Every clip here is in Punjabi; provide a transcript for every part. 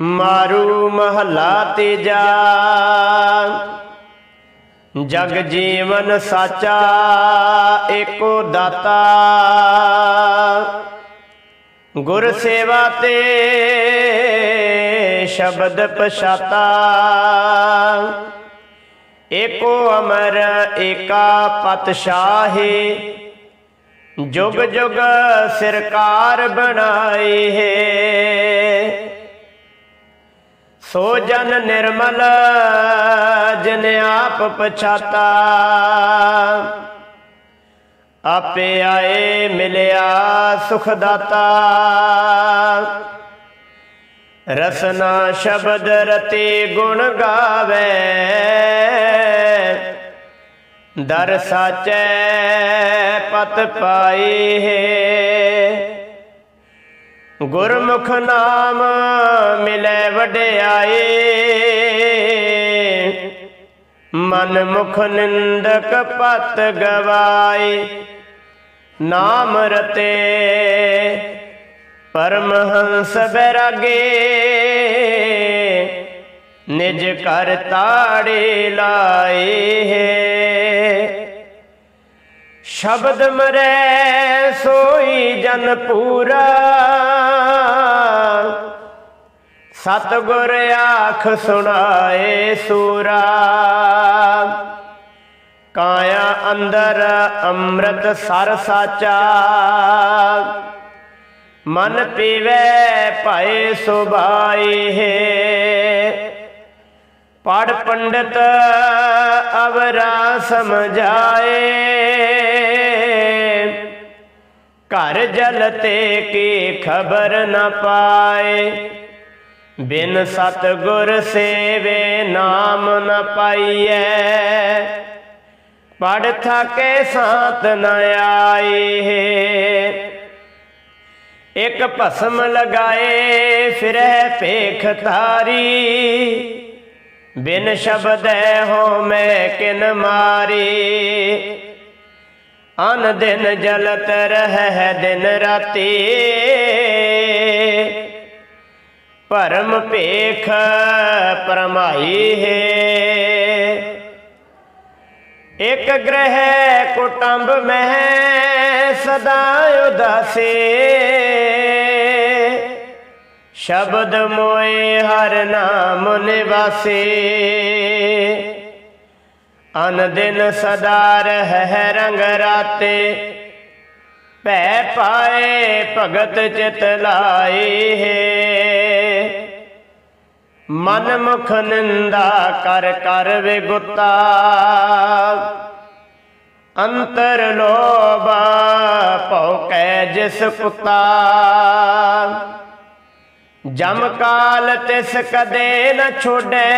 ਮਾਰੂ ਮਹਲਾ ਤੀਜਾ। ਜਗ ਜੀਵਨ ਸਾਚਾ, ਏਕੋ ਦਾਤਾ। ਗੁਰ ਸੇਵਾ ਤੇ ਸ਼ਬਦ ਪਛਾਤਾ। ਏਕੋ ਅਮਰ, ਏਕਾ ਪਤਸ਼ਾਹੀ। ਜੁਗ ਜੁਗ ਸਰਕਾਰ ਬਣਾਏ ਹੈ। ਸੋ ਜਨ ਨਿਰਮਲ, ਜਨ ਆਪ ਪਛਾਤਾ। ਆਪੇ ਆਏ ਮਿਲਿਆ ਸੁਖ ਦਾਤਾ ਰਸਨਾ ਸ਼ਬਦ ਰਤੇ ਗੁਣ ਗਾਵੇ। ਦਰ ਸਾਚੈ ਪਤ ਪਾਈ ਹੈ। ਗੁਰਮੁਖ ਨਾਮ ਮਿਲੇ ਵਡਿਆਈ ਮਨ ਮੁਖ ਨਿੰਦਕ ਪਤ ਗਵਾਈ ਨਾਮ ਰਤੇ ਪਰਮਹੰਸ ਬੈਰਾਗੇ। ਨਿਜ ਕਰ ਤਾੜੇ ਲਾਏ ਹੈ। ਸ਼ਬਦ ਮਰੈ ਸੋਈ ਜਨ ਪੂਰਾ। ਸਤਗੁਰ ਆਖ ਸੁਣਾਏ ਸੂਰਾ। ਕਾਇਆ ਅੰਦਰ ਅੰਮ੍ਰਿਤ ਸਰ ਸਾਚਾ। ਮਨ ਪੀਵੇ ਭਾਏ ਸੁਭਾਈ ਹੈ। ਪੜ ਪੰਡਤ ਅਵਰਾ ਸਮਝਾਏ। ਘਰ ਜਲ ਤੇ ਕੀ ਖਬਰ ਨਾ ਪਾਏ। ਬਿਨ ਸਤਗੁਰ ਸੇਵੇ ਨਾਮ ਨ ਪਾਈਐ। ਪੜ ਥਕੇ ਸਾਤ ਨ ਆਏ। ਇਕ ਭਸਮ ਲਗਾਏ ਫਿਰੈ ਭੇਖ ਧਾਰੀ। ਬਿਨ ਸ਼ਬਦੈ ਹੋ ਮੈਂ ਕਿਨ ਮਾਰੀ। ਅਨ ਦਿਨ ਜਲਤ ਰਹਿ ਦਿਨ ਰਾਤੀ। ਪਰਮ ਭੇਖ ਪਰਮਾਈ ਹੈ। ਇਕ ਗ੍ਰਹਿ ਕੁਟੰਬ ਮਹਿ ਸਦਾ ਉਦਾਸੇ। ਸ਼ਬਦ ਮੋਏ ਹਰ ਨਾਮ ਨਿਵਾਸੇ। ਅਨ ਦਿਨ ਸਦਾ ਰਹਿ ਰੰਗ ਰਾਤੇ। ਭੈ ਪਾਏ ਭਗਤ ਚਿਤ ਲਾਏ ਹੈ। ਮਨ ਮੁਖ ਨਿੰਦਾ ਕਰ ਕਰ ਵਿਗੁਤਾ ਅੰਤਰ ਲੋਭ ਭੌਕੈ ਜਿਸ ਕੁੱਤਾ ਜਮ ਕਾਲ ਤਿਸ ਕਦੇ ਨ ਛੋੜੈ।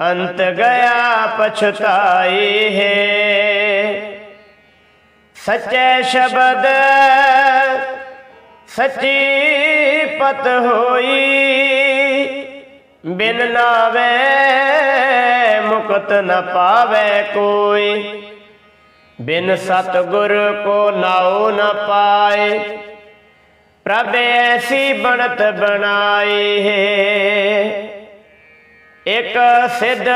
ਅੰਤ ਗਿਆ ਪਛਤਾਈ ਹੈ। ਸੱਚੇ ਸ਼ਬਦ ਸੱਚੀ ਪਤ ਹੋਈ, ਬਿਨ ਨਾਵੇ ਮੁਕਤ ਨ ਪਾਵੇ ਕੋਈ। ਬਿਨ ਸਤਗੁਰ ਕੋ ਨਾਉ ਨ ਪਾਏ, ਪ੍ਰਭ ਐਸੀ ਬਣਤ ਬਣਾਈ ਹੈ ਇਕ ਸਿੱਧ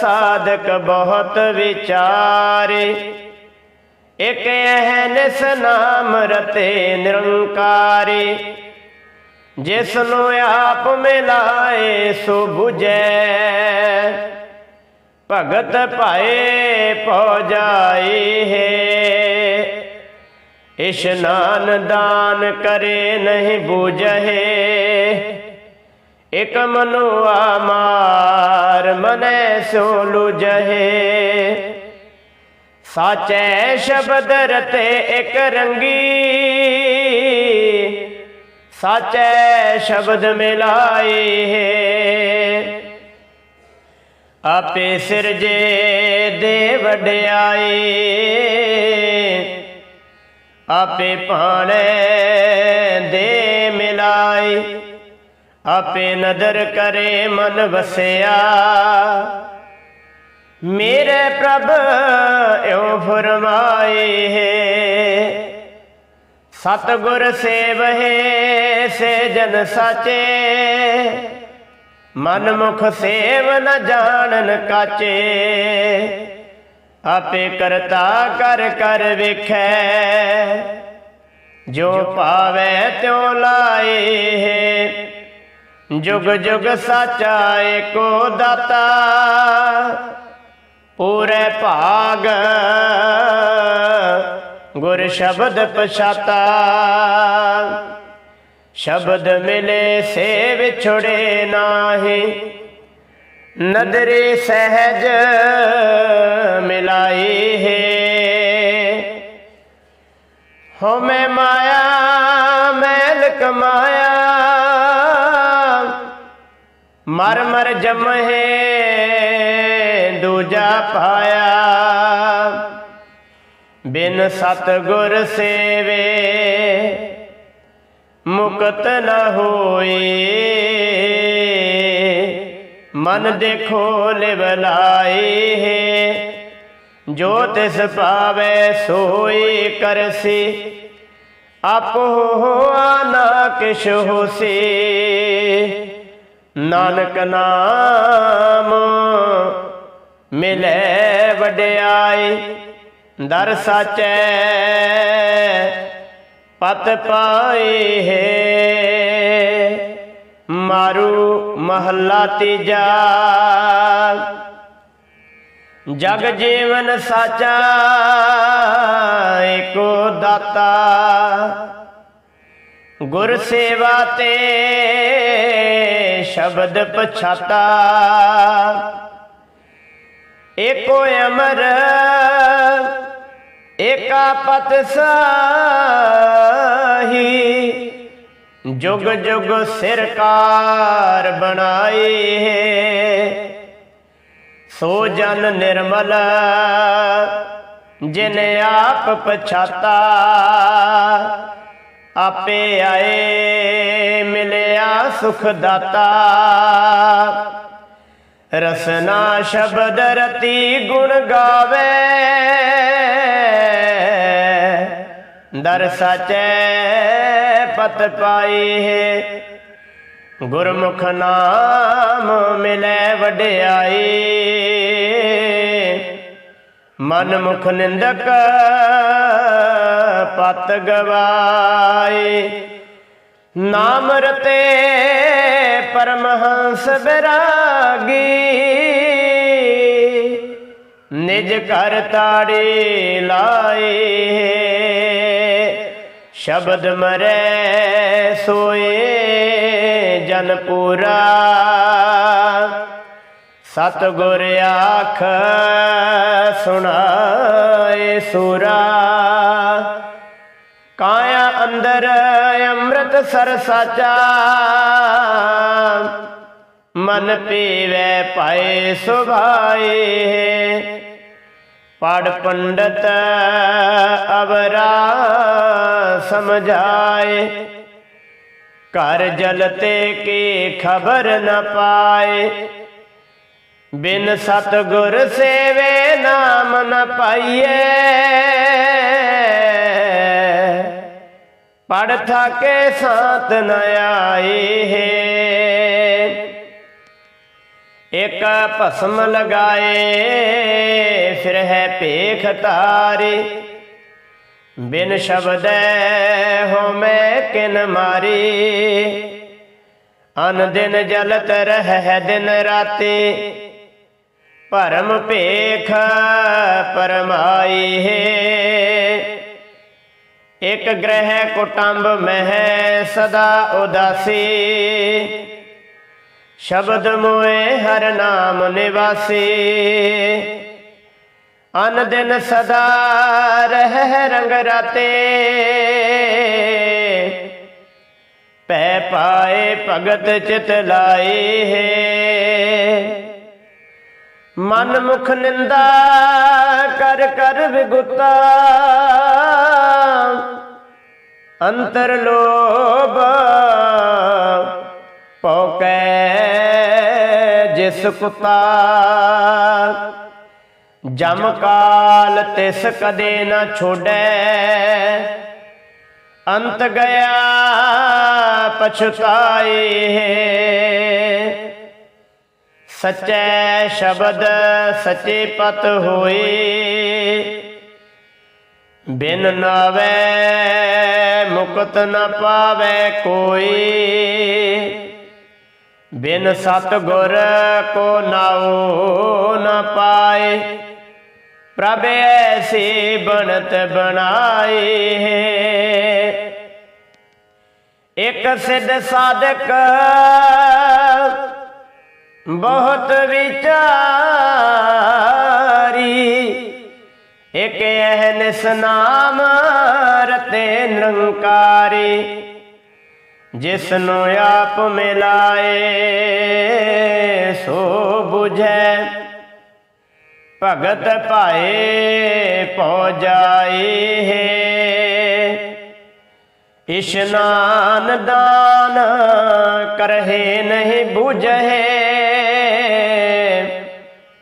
ਸਾਧਕ ਬਹੁਤ ਵਿਚਾਰੇ ਇਕ ਅਹਨਿਸ ਨਾਮ ਰਤੇ ਨਿਰੰਕਾਰੀ ਜਿਸ ਨੂੰ ਆਪ ਮਿਲਾਏ ਸੋ 부ਜੈ ਭਗਤ ਭਾਏ ਪਹੁ ਜਾਏ ਹੈ ਇਸ਼ਨਾਨ ਦਾਨ ਕਰੇ ਨਹੀਂ ਬੂਝੇ। ਇਕ ਮਨੁਆ ਮਾਰ ਮਨੈ ਸੋ ਲੁਜਹੇ ਸਾਚੈ ਸ਼ਬਦ ਰਤੇ ਇੱਕ ਰੰਗੀ। ਸਾਚੈ ਸ਼ਬਦ ਮਿਲਾਏ ਹੈ। ਆਪੇ ਸਿਰਜੇ ਦੇ ਵਡਿਆਏ। ਆਪੇ ਭਾਣੇ ਦੇ ਮਿਲਾਏ। ਆਪੇ ਨਦਰ ਕਰੇ ਮਨ ਵਸਿਆ। ਮੇਰੇ ਪ੍ਰਭ ਇਉ ਫਰਮਾਏ ਹੈ। ਸਤਗੁਰ ਸੇਵਹਿ ਸੇ ਜਨ ਸਾਚੇ। ਮਨ ਮੁਖ ਸੇਵ ਨ ਜਾਣਨ ਕਾਚੇ। ਆਪੇ ਕਰਤਾ ਕਰ ਕਰ ਵੇਖੈ। ਜੋ ਭਾਵੈ ਤਿਉ ਲਾਏ ਜੁਗ ਜੁਗ ਸਾਚਾ ਏਕੋ ਦਾਤਾ। ਪੂਰੇ ਭਾਗ। ਗੁਰ ਸ਼ਬਦ ਪਛਾਤਾ। ਸ਼ਬਦ ਮਿਲੇ ਸੇ ਵਿਛੜੇ ਨਾਹੀ। ਨਦਰੇ ਸਹਿਜ ਮਿਲਾਈ ਹੈ। ਹੋ ਮਾਇਆ, ਮੈਲ ਕਮਾਇਆ। ਮਰ ਮਰ ਜਮਹੇ। ਦੂਜਾ ਪਾਇਆ। ਬਿਨ ਸਤ ਗੁਰ ਸੇਵੇ ਮੁਕਤ ਨ ਹੋਏ ਮਨ ਦੇਖੋ ਲਿਵਲਾਈ ਹੈ। ਜੋ ਤਿਸ ਪਾਵੇ ਸੋਈ ਕਰਸੀ, ਆਪੋ ਹੋਆ ਨਾ ਕਿਛ ਹੋਸੀ। ਨਾਨਕ ਨਾਮ ਮਿਲੇ ਵਡਿਆਈ, ਦਰ ਸਾਚੈ, ਪਤ ਪਾਏ ਹੈ। ਮਾਰੂ ਮਹੱਲਾ ਤੀਜਾ, ਜਗ ਜੀਵਨ ਸਾਚਾ, ਏਕੋ ਦਾਤਾ। ਗੁਰ ਸੇਵਾ ਤੇ ਸ਼ਬਦ ਪਛਾਤਾ। ਏਕੋ ਅਮਰ, ਏਕਾ ਪਤ ਸਾਹੀ, ਜੁਗ ਜੁਗ ਸਿਰਕਾਰ ਬਣਾਏ ਹੈ। ਸੋ ਜਨ ਨਿਰਮਲ, ਜਿਨ ਆਪ ਪਛਾਤਾ, ਆਪੇ ਆਏ ਮਿਲਿਆ ਸੁਖ ਦਾਤਾ। ਰਸਨਾ ਸ਼ਬਦ ਰਤੀ ਗੁਣ ਗਾਵੇ। ਦਰ ਸਚੈ ਪਤ ਪਾਈ ਹੈ। ਗੁਰਮੁਖ ਨਾਮ ਮਿਲੇ ਵਡਿਆਈ। ਮਨ ਮੁਖ ਨਿੰਦਕ ਪਤ ਗਵਾਏ ਨਾਮ ਰਤੇ ਪਰਮਹੰਸ ਬਿਰਾਗੀ, ਨਿਜ ਘਰ ਤਾੜੇ ਲਾਏ, ਸ਼ਬਦ ਮਰੈ ਸੋਏ, ਜਨ ਪੂਰਾ। ਸਤ ਗੁਰ ਆਖ ਸੁਣਾਏ ਸੂਰਾ। ਕਾਇਆ ਅੰਦਰ ਅੰਮ੍ਰਿਤ ਸਰ ਸਾਚਾ। ਮਨ ਪੀਵੇ ਪਾਏ ਸੁਭਾਏ। ਪੜ ਪੰਡਤ ਅਵਰਾ ਸਮਝਾਏ। ਘਰ ਜਲਤੇ ਕੀ ਖਬਰ ਨ ਪਾਏ। ਬਿਨ ਸਤ ਗੁਰ ਸੇਵੇ ਨਾਮ ਨ ਪਾਈਏ। ਪੜ ਥਾਕੇ ਸਾਤ ਨ ਆਏ ਹੈ। ਇਕ ਭਸਮ ਲਗਾਏ, ਫਿਰ ਹੈ ਭੇਖ ਤਾਰੇ ਬਿਨ ਸ਼ਬਦੈ ਹੋ ਮੈਂ ਕਿਨ ਮਾਰੀ। ਅਨ ਦਿਨ ਜਲਤ ਰਹਿ ਦਿਨ ਰਾਤੇ। ਭਰਮ ਭੇਖ ਪਰਮਾਈ ਹੈ। ਇਕ ਗ੍ਰਹਿ ਕੁਟੰਬ ਮਹਿ ਸਦਾ ਉਦਾਸੀ। ਸ਼ਬਦ ਮੋਏ ਹਰ ਨਾਮ ਨਿਵਾਸੀ। ਅਨ ਦਿਨ ਸਦਾ ਰਹਿ ਰੰਗ ਰਾਤੇ। ਪੈ ਪਾਏ ਭਗਤ ਚਿਤ ਲਾਏ ਹੈ। ਮਨ ਮੁਖ ਨਿੰਦਾ ਕਰ ਕਰ ਵਿਗੁਤਾ। ਅੰਤਰ ਲੋਭ ਪਉਕੈ ਜਿਸ ਕੁਤਾ। ਜਮ ਕਾਲ ਤਿਸ ਕਦੇ ਨਾ ਛੋੜੈ। ਅੰਤ ਗਿਆ ਪਛਤਾਏ ਸਚੈ ਸ਼ਬਦ ਸਚੇ ਪਤ ਹੋਏ। ਬਿਨ ਨਾਵੇ, ਮੁਕਤ ਨਾ ਪਾਵੇ ਕੋਈ। ਬਿਨ ਸਤ ਗੁਰ ਕੋ ਨਾਉ ਨ ਪਾਏ। ਪ੍ਰਭ ਐਸੀ ਬਣਤ ਬਣਾਈ ਇੱਕ ਸਿੱਧ ਸਾਧਕ ਬਹੁਤ ਵਿਚਾਰੀ। ਇਕ ਅਹਨਿਸ ਨਾਮ ਰਤੇ ਨਿਰੰਕਾਰੀ ਜਿਸ ਨੂੰ ਆਪ ਮਿਲਾਏ, ਸੋ 부ਝੈ ਭਗਤ ਭਾਏ ਪਹੁ ਜਾਏ ਇਸ਼ਨਾਨ ਦਾਨ ਕਰਹਿ ਨਹੀਂ 부ਝੇ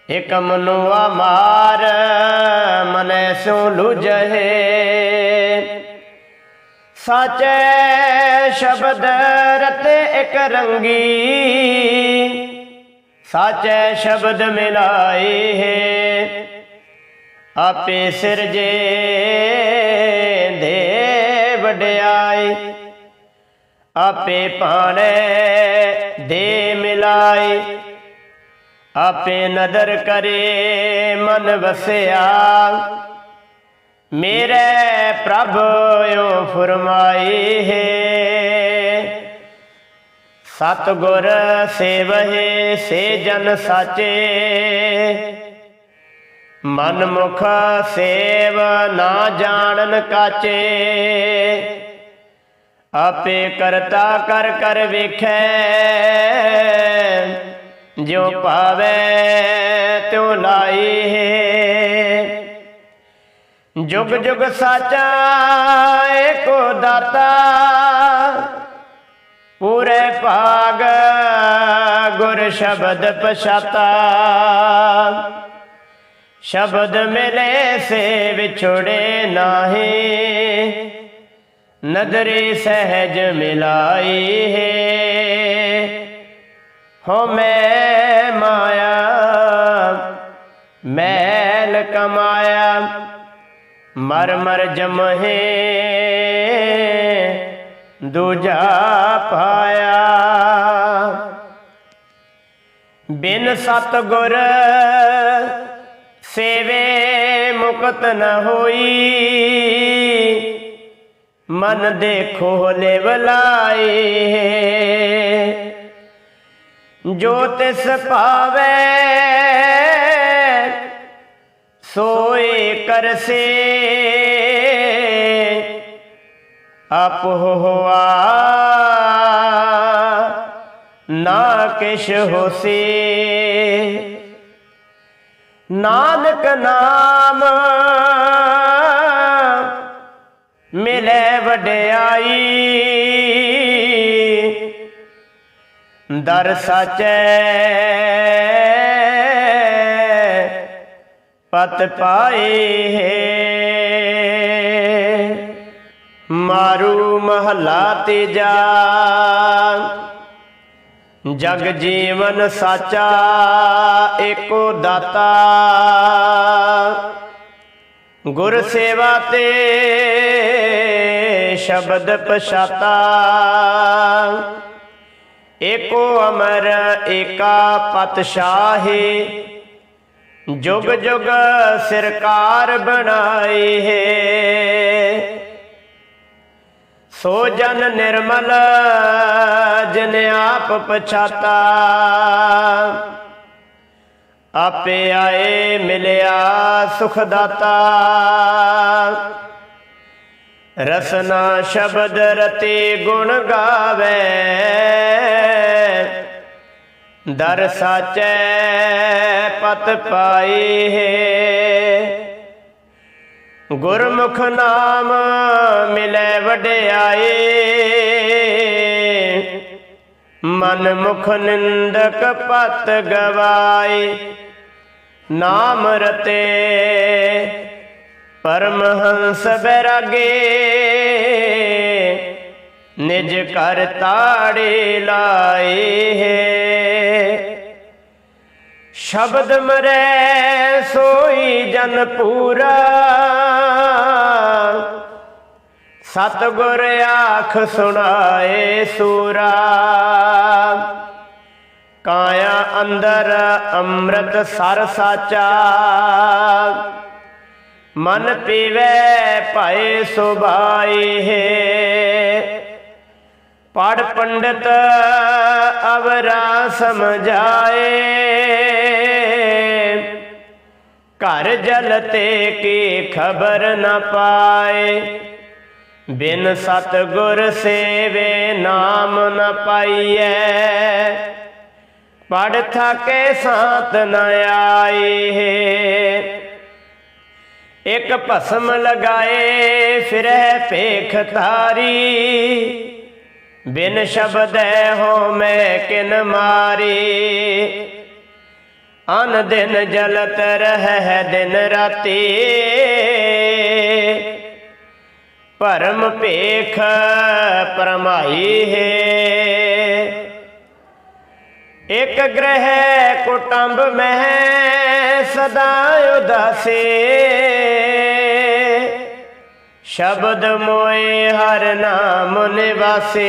ਇਕ ਮਨੁਆ ਮਾਰ, ਮਨੈ ਸੋ ਲੁਝੇ ਸਾਚੇ ਸ਼ਬਦ ਰਤੇ ਇਕ ਰੰਗੀ, ਸਾਚੇ ਸ਼ਬਦ ਮਿਲਾਏ ਹੈ। ਆਪੇ ਸਿਰਜੇ ਦੇ ਵਡਿਆਈ ਆਪੇ ਪਾਣੇ ਦੇ ਮਿਲਾਈ ਆਪੇ ਨਦਰ ਕਰੇ ਮਨ ਵਸਿਆ। ਮੇਰੇ ਪ੍ਰਭ, ਓ ਫਰਮਾਈ ਹੈ। ਸਤ ਗੁਰ ਸੇਵਹਿ, ਸੇ ਜਨ ਸਾਚੇ। ਮਨ ਮੁਖ ਸੇਵ ਨਾ ਜਾਣਨ ਕਾਚੇ। ਆਪੇ ਕਰਤਾ ਕਰ ਕਰ ਵੇਖੈ। ਜਿਉ ਪਾਵੇ ਤਿਉ ਲਾਈ ਹੈ ਜੁਗ ਜੁਗ ਸਾਚਾ ਏਕੋ ਦਾਤਾ, ਪੂਰੇ ਭਾਗ ਗੁਰ ਸ਼ਬਦ ਪਛਾਤਾ। ਸ਼ਬਦ ਮਿਲੇ ਸੇ ਵਿਛੜੇ ਨਾਹੀ, ਨਦਰੀ ਸਹਿਜ ਮਿਲਾਈ ਹੈ। ਹੋ ਮੈਂ ਮੈਲ ਕਮਾਇਆ ਮਰ ਮਰ ਜਮਹੇ, ਦੂਜਾ ਪਾਇਆ। ਬਿਨ ਸਤ ਗੁਰ ਸੇਵੇ ਮੁਕਤ ਨ ਹੋਈ, ਮਨ ਦੇਖੋ ਲਿਵ ਲਾਏ ਜੋ ਤਿਸ ਭਾਵੇ ਸੋਏ ਕਰਸੇ। ਆਪ ਹੋਆ ਨਾ ਕਿਛ ਹੋਸੀ। ਨਾਨਕ ਨਾਮ ਮਿਲੇ ਵਡਿਆਈ। ਦਰ ਸਾਚੈ। ਪਤ ਪਾਏ ਮਾਰੂ ਮਹਲਾ ਤੀਜਾ। ਜਗ ਜੀਵਨ ਸਾਚਾ ਏਕੋ ਦਾਤਾ। ਗੁਰ ਸੇਵਾ ਤੇ ਸ਼ਬਦ ਪਛਾਤਾ। ਏਕੋ ਅਮਰ ਏਕਾ ਪਤਸ਼ਾਹੀ। ਜੁਗ ਜੁਗ ਸਰਕਾਰ ਬਣਾਏ ਹੈ। ਸੋ ਜਨ ਨਿਰਮਲ, ਜਨ ਆਪ ਪਛਾਤਾ। ਆਪੇ ਆਏ ਮਿਲਿਆ ਸੁਖ ਦਾਤਾ ਰਸਨਾ ਸ਼ਬਦ ਰਤੇ ਗੁਣ ਗਾਵੇ। ਦਰ ਸਾਚੈ ਪਤ ਪਾਈ ਹੈ। ਗੁਰਮੁਖ ਨਾਮ ਮਿਲੇ ਵਡਿਆਏ ਮਨ ਮੁਖ ਨਿੰਦਕ ਪਤ ਗਵਾਏ ਨਾਮ ਰਤੇ ਪਰਮਹੰਸ ਬੈਰਾਗੇ। ਨਿਜ ਕਰ ਤਾੜੇ ਲਾਏ ਹੈ। ਸ਼ਬਦ ਮਰੈ ਸੋਈ ਜਨ ਪੂਰਾ। ਸਤਗੁਰ ਆਖ ਸੁਣਾਏ ਸੂਰਾ। ਕਾਇਆ ਅੰਦਰ ਅੰਮ੍ਰਿਤ ਸਰ ਸਾਚਾ। ਮਨ ਪੀਵੇ ਭਾਏ ਸੁਭਾਈ ਹੈ। ਪੜ ਪੰਡਤ ਅਵਰਾ ਸਮਝਾਏ। ਘਰ ਜਲਤੇ ਕੀ ਖਬਰ ਨ ਪਾਏ। ਬਿਨ ਸਤਗੁਰ ਸੇਵੇ ਨਾਮ ਨ ਪਾਈਐ। ਪੜ ਥਕੇ ਸਾਤ ਨ ਆਏ। ਇਕ ਭਸਮ ਲਗਾਏ ਫਿਰੈ ਭੇਖ ਤਾਰੀ ਬਿਨ ਸ਼ਬਦ ਹੋ ਮੈਂ ਕਿਨ ਮਾਰੀ? ਅਨ ਦਿਨ ਜਲਤ ਰਹਿ ਦਿਨ ਰਾਤੀ। ਪਰਮ ਭੇਖ ਪਰਮਾਈ ਹੈ। ਇਕ ਗ੍ਰਹਿ ਕੁਟੰਬ ਮਹਿ ਸਦਾ ਉਦਾਸੇ। ਸ਼ਬਦ ਮੋਏ ਹਰ ਨਾਮ ਨਿਵਾਸੇ।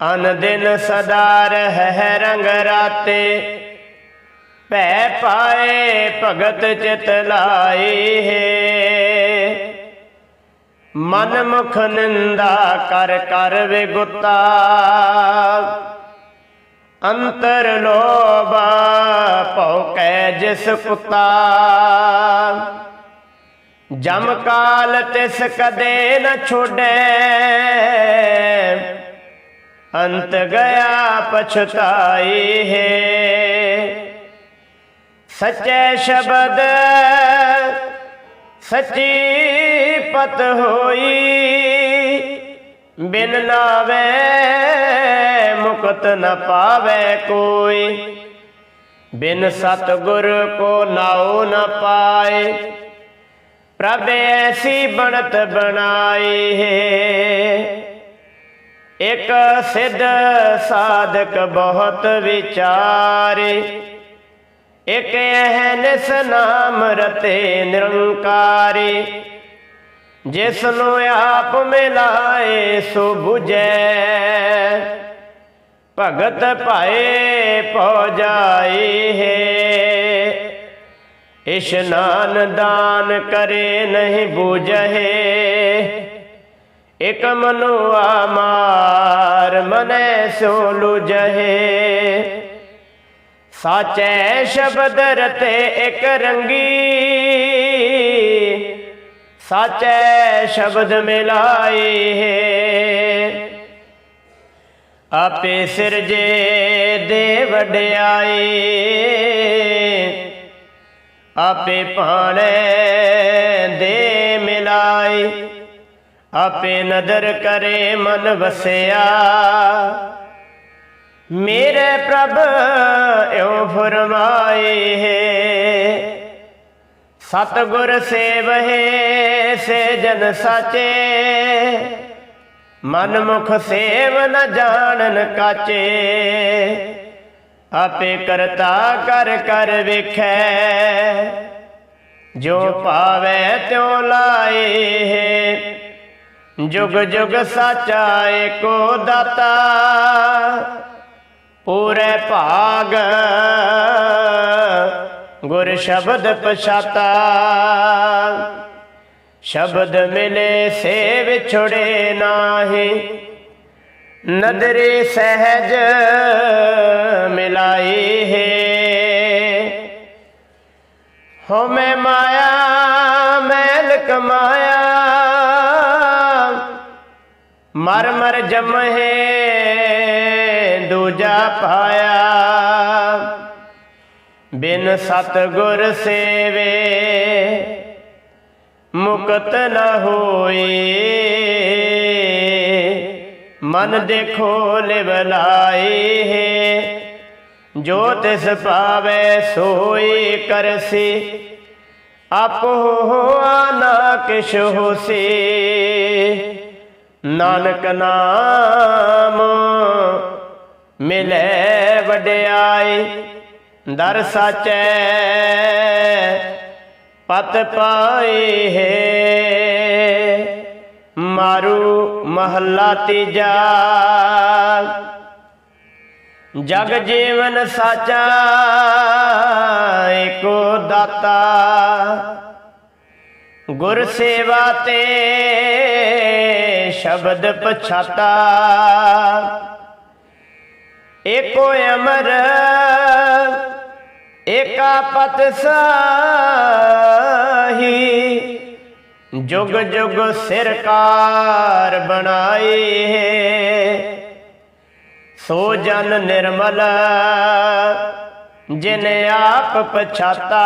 ਅਨ ਦਿਨ ਸਦਾ ਰਹਿ ਰੰਗ ਰਾਤੇ। ਭੈ ਪਾਏ ਭਗਤ ਚਿਤ ਲਾਏ ਹੈ ਮਨ ਮੁਖ ਨਿੰਦਾ ਕਰ ਕਰ ਵਿਗੁਤਾ ਅੰਤਰ ਲੋਭ ਭਉ ਕੈ ਜਿਸ ਕੁੱਤਾ ਜਮ ਕਾਲ ਤਿਸ ਕਦੇ ਨ ਛੋੜੈ ਅੰਤ ਗਿਆ ਪਛਤਾਈ ਹੈ। ਸੱਚੇ ਸ਼ਬਦ, ਸੱਚੀ ਪਤ ਹੋਈ। ਬਿਨ ਨਾਵੇ ਮੁਕਤ ਨ ਪਾਵੇ ਕੋਈ। ਬਿਨ ਸਤਗੁਰ ਕੋ ਨਾਉ ਨ ਪਾਏ। ਪ੍ਰਭ ਐਸੀ ਬਣਤ ਬਣਾਈ ਹੈ। ਇਕ ਸਿੱਧ ਸਾਧਕ ਬਹੁਤ ਵਿਚਾਰੇ। ਇਕ ਅਹਨਿਸ ਨਾਮ ਰਤੇ ਨਿਰੰਕਾਰੀ। ਜਿਸ ਨੂੰ ਆਪ ਮਿਲਾਏ ਸੋ 부ਜੈ ਭਗਤ ਭਾਏ ਪਹੁ ਜਾਏ ਹੈ। ਇਸ਼ਨਾਨ ਦਾਨ ਕਰੇ ਨਹੀਂ ਬੂਝੇ। ਇਕ ਮਨੁਆ ਮਾਰ ਮਨੈ ਸੋ ਲੁਜਹੇ ਸਾਚੈ ਸ਼ਬਦ ਰਤੇ ਇਕ ਰੰਗੀ। ਸਾਚੈ ਸ਼ਬਦ ਮਿਲਾਏ ਹੈ। ਆਪੇ ਸਿਰਜੇ ਦੇ ਵਡਿਆਏ। ਆਪੇ ਭਾਣੇ ਦੇ ਮਿਲਾਈ। ਆਪੇ ਨਦਰ ਕਰੇ ਮਨ ਵਸਿਆ। ਮੇਰੇ ਪ੍ਰਭ ਇਉ ਫਰਮਾਏ ਹੈ, ਸਤਗੁਰ ਸੇਵਹਿ ਸੇ ਜਨ ਸਾਚੇ। ਮਨ ਮੁਖ ਸੇਵ ਨ ਜਾਣਨ ਕਾਚੇ। ਆਪੇ ਕਰਤਾ ਕਰ ਕਰ ਵੇਖੈ। ਜੋ ਪਾਵੇ ਤਿਉ ਲਾਏ ਹੈ। ਜੁਗ ਜੁਗ ਸਾਚਾ ਏਕੋ ਦਾਤਾ। ਪੂਰੇ ਭਾਗ ਗੁਰ ਸ਼ਬਦ ਪਛਾਤਾ। ਸ਼ਬਦ ਮਿਲੇ ਸੇ ਵਿਛੜੇ ਨਾਹੀ। ਨਦਰੇ ਸਹਿਜ ਮਿਲਾਈ ਹੈ। ਹੋ ਮੈਂ ਮਾਇਆ ਮੈਲ ਕਮਾਇਆ। ਮਰ ਮਰ ਜਮਹੇ ਦੂਜਾ ਪਾਇਆ। ਬਿਨ ਸਤਗੁਰ ਸੇਵੇ ਮੁਕਤ ਨ ਹੋਏ। ਮਨ ਦੇਖੋ ਲਿਵਲਾਈ ਹੈ। ਜੋ ਤਿਸ ਪਾਵੇ ਸੋਈ ਕਰਸੀ, ਆਪੋ ਹੋਆ ਨਾ ਕਿਛ ਹੋਸੀ। ਨਾਨਕ ਨਾਮ ਮਿਲੇ ਵਡਿਆਈ, ਦਰ ਸਾਚੈ ਪਤ ਪਾਏ ਹੈ। ਮਾਰੂ ਮਹੱਲਾ ਤੀਜਾ। ਜਗ ਜੀਵਨ ਸਾਚਾ, ਏਕੋ ਦਾਤਾ। ਗੁਰ ਸੇਵਾ ਤੇ ਸ਼ਬਦ ਪਛਾਤਾ। ਏਕੋ ਅਮਰ, ਏਕਾ ਪਤ ਸਾਹੀ। ਜੁਗ ਜੁਗ ਸਿਰਕਾਰ ਬਣਾਏ ਹੈ। ਸੋ ਜਨ ਨਿਰਮਲ, ਜਿਨ ਆਪ ਪਛਾਤਾ,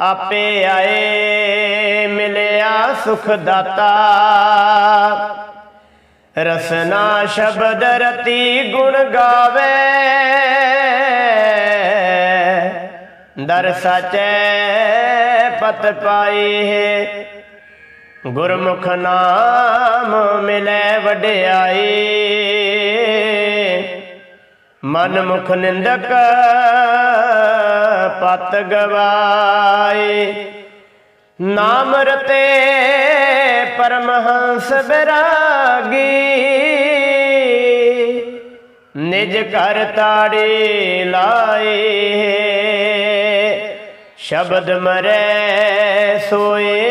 ਆਪੇ ਆਏ, ਮਿਲਿਆ ਸੁਖ ਦਾਤਾ ਰਸਨਾ ਸ਼ਬਦ ਰਤੀ ਗੁਣ ਗਾਵੇ। ਦਰ ਸਾਚੈ ਪਤ ਪਾਈ ਹੈ। ਗੁਰਮੁਖ ਨਾਮ ਮਿਲੇ ਵਡਿਆਈ। ਮਨ ਮੁਖ ਨਿੰਦਕ ਪਤ ਗਵਾਏ ਨਾਮ ਰਤੇ ਪਰਮਹੰਸ ਬਿਰਾਗੀ। ਨਿਜ ਘਰ ਤਾੜੇ ਲਾਏ ਸ਼ਬਦ ਮਰੈ ਸੋਏ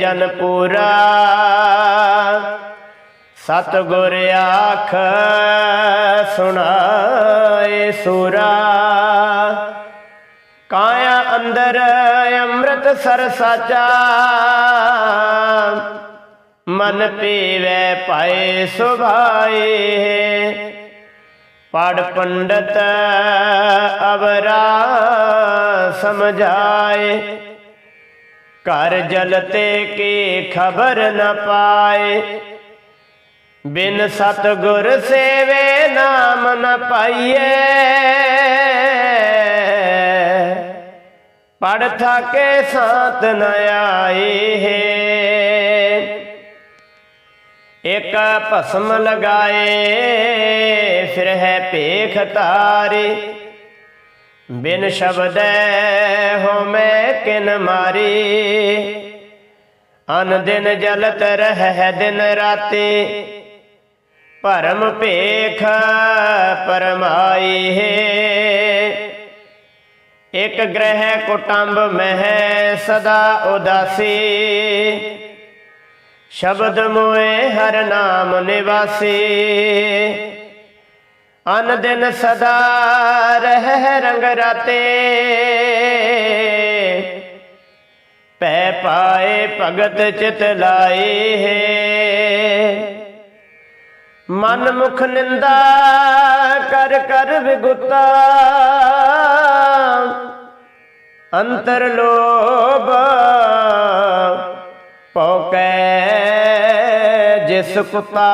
ਜਨ ਪੂਰਾ। ਸਤ ਗੁਰ ਆਖ ਸੁਣਾਏ ਸੂਰਾ। ਕਾਇਆ ਅੰਦਰ ਅੰਮ੍ਰਿਤ ਸਰ ਸਾਚਾ। ਮਨ ਪੀਵੇ ਪਾਏ ਸੁਭਾਏ। ਪੜ ਪੰਡਤ ਅਵਰਾ ਸਮਝਾਏ। ਘਰ ਜਲਤੇ ਕੀ ਖਬਰ ਨ ਪਾਏ। ਬਿਨ ਸਤਗੁਰ ਸੇਵੇ ਨਾਮ ਨ ਪਾਈਏ। ਪੜ ਥਾਕੇ ਸਾਤ ਨ ਆਏ ਹੈ। ਇਕ ਭਸਮ ਲਗਾਏ, ਫਿਰ ਹੈ ਭੇਖ ਤਾਰੇ ਬਿਨ ਸ਼ਬਦੈ ਹੋਮੈ ਕਿਨ ਮਾਰੀ। ਅਨ ਦਿਨ ਜਲਤ ਰਹਿ ਦਿਨ ਰਾਤੇ। ਭਰਮ ਭੇਖ ਪਰਮਾਈ ਹੈ। ਇਕ ਗ੍ਰਹਿ ਕੁਟੰਬ ਮਹਿ ਸਦਾ ਉਦਾਸੀ। ਸ਼ਬਦ ਮੋਏ ਹਰ ਨਾਮ ਨਿਵਾਸੀ। ਅਨ ਦਿਨ ਸਦਾ ਰਹਿ ਰੰਗ ਰਾਤੇ। ਪੈ ਪਾਏ ਭਗਤ ਚਿਤ ਲਾਏ ਹੈ। ਮਨ ਮੁਖ ਨਿੰਦਾ ਕਰ ਕਰ ਵਿਗੁਤਾ। ਅੰਤਰ ਲੋਭ ਪਉਕੈ ਜਿਸ ਕੁਤਾ।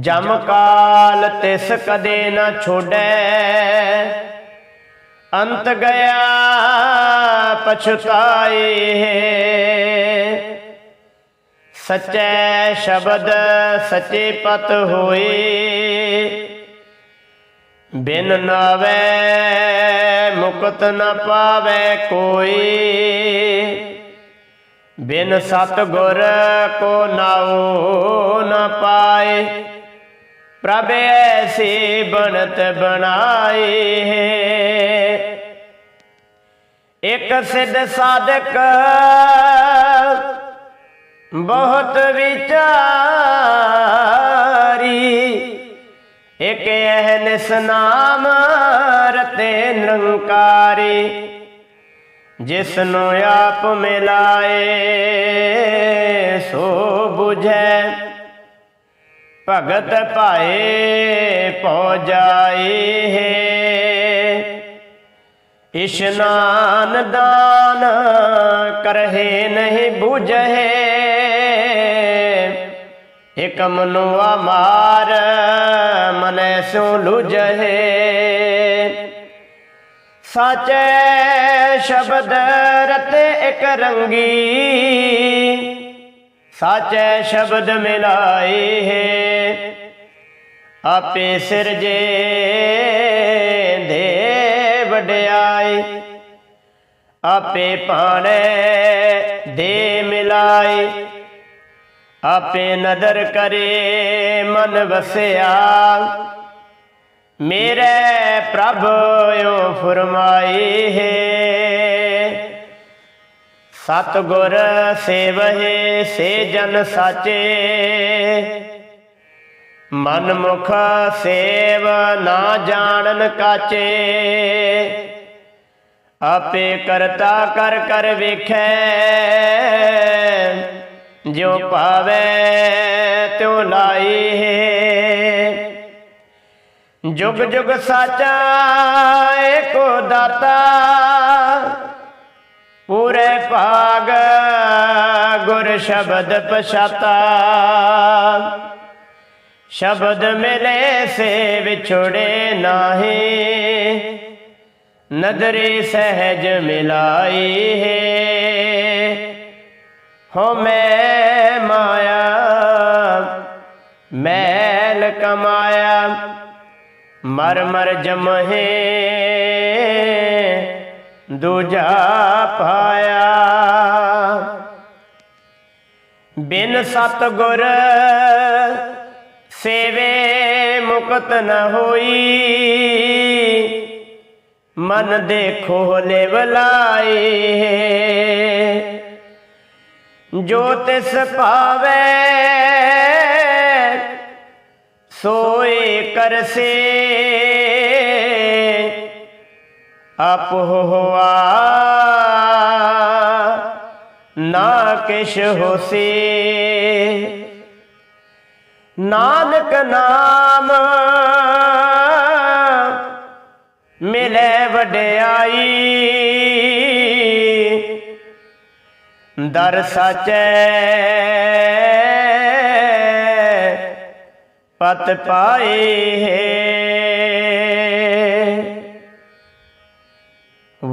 ਜਮ ਕਾਲ ਤਿਸ ਕਦੇ ਨਾ ਛੋੜੈ। ਅੰਤ ਗਿਆ ਪਛਤਾਏ ਸਚੈ ਸ਼ਬਦ ਸਚੇ ਪਤ ਹੋਏ। ਬਿਨ ਨਾਵੇ ਮੁਕਤ ਨਾ ਪਾਵੇ ਕੋਈ। ਬਿਨ ਸਤ ਗੁਰ ਕੋ ਨਾਉ ਨ ਪਾਏ, ਪ੍ਰਭ ਐਸੀ ਬਣਤ ਬਣਾਈ ਇਕ ਸਿੱਧ ਸਾਧਕ ਬਹੁਤ ਵਿਚਾਰੀ, ਇਕ ਅਹਨਿਸ ਨਾਮ ਰਤੇ ਨਿਰੰਕਾਰੀ। ਜਿਸਨੂੰ ਆਪ ਮਿਲਾਏ, ਸੋ 부ਝੈ ਭਗਤ ਭਾਏ ਪਹੁ ਜਾਏ ਹੈ। ਇਸ਼ਨਾਨ ਦਾਨ ਕਰਹਿ ਨਹੀਂ 부ਝੈ ਇਕ ਮਨੁਆ ਮਾਰ ਮਨੈ ਸੋ ਲੁਝੈ ਸਾਚੈ ਸ਼ਬਦ ਰਤੇ ਇਕ ਰੰਗੀ। ਸਾਚੈ ਸ਼ਬਦ ਮਿਲਾਏ ਹੈ। ਆਪੇ ਸਿਰਜੇ ਦੇ ਵਡਿਆਈ ਆਪੇ ਪਾਣੇ ਦੇ ਮਿਲਾਈ ਆਪੇ ਨਦਰ ਕਰੇ ਮਨ ਵਸਿਆ। ਮੇਰੇ ਪ੍ਰਭ ਓ ਫਰਮਾਈ ਹੈ। ਸਤਗੁਰ ਸੇਵਹਿ, ਸੇ ਜਨ ਸਾਚੇ। ਮਨ ਮੁਖ ਸੇਵ ਨਾ ਜਾਣਨ ਕਾਚੇ। ਆਪੇ ਕਰਤਾ ਕਰ ਕਰ ਵੇਖੈ, ਜਿਉ ਭਾਵੇ ਤਿਉ ਲਾਈ ਹੈ ਜੁਗ ਜੁਗ ਸਾਚਾ ਏਕੋ ਦਾਤਾ ਪੂਰੇ ਭਾਗ ਗੁਰ ਸ਼ਬਦ ਪਛਾਤਾ। ਸ਼ਬਦ ਮਿਲੇ ਸੇ ਵਿਛੋੜੇ ਨਾਹੀ। ਨਦਰੀ ਸਹਿਜ ਮਿਲਾਈ ਹੈ। ਹੋ ਮੈਂ ਮਾਇਆ, ਮੈਲ ਕਮਾਇਆ, ਮਰ ਮਰ ਜਮਹੇ ਦੂਜਾ ਪਾਇਆ। ਬਿਨ ਸਤ ਗੁਰ ਸੇਵੇ ਮੁਕਤ ਨ ਹੋਈ। ਮਨ ਦੇਖੋ ਲੇਵਲਾਈ ਜੋ ਤਿਸ ਭਾਵੇ, ਸੋਏ ਕਰਸੇ। ਆਪ ਹੋਆ। ਨਾ ਕਿਛ ਹੋਸੀ। ਨਾਨਕ ਨਾਮ ਮਿਲੇ ਵਡਿਆਈ। ਦਰ ਸਾਚੈ ਪਤ ਪਾਏ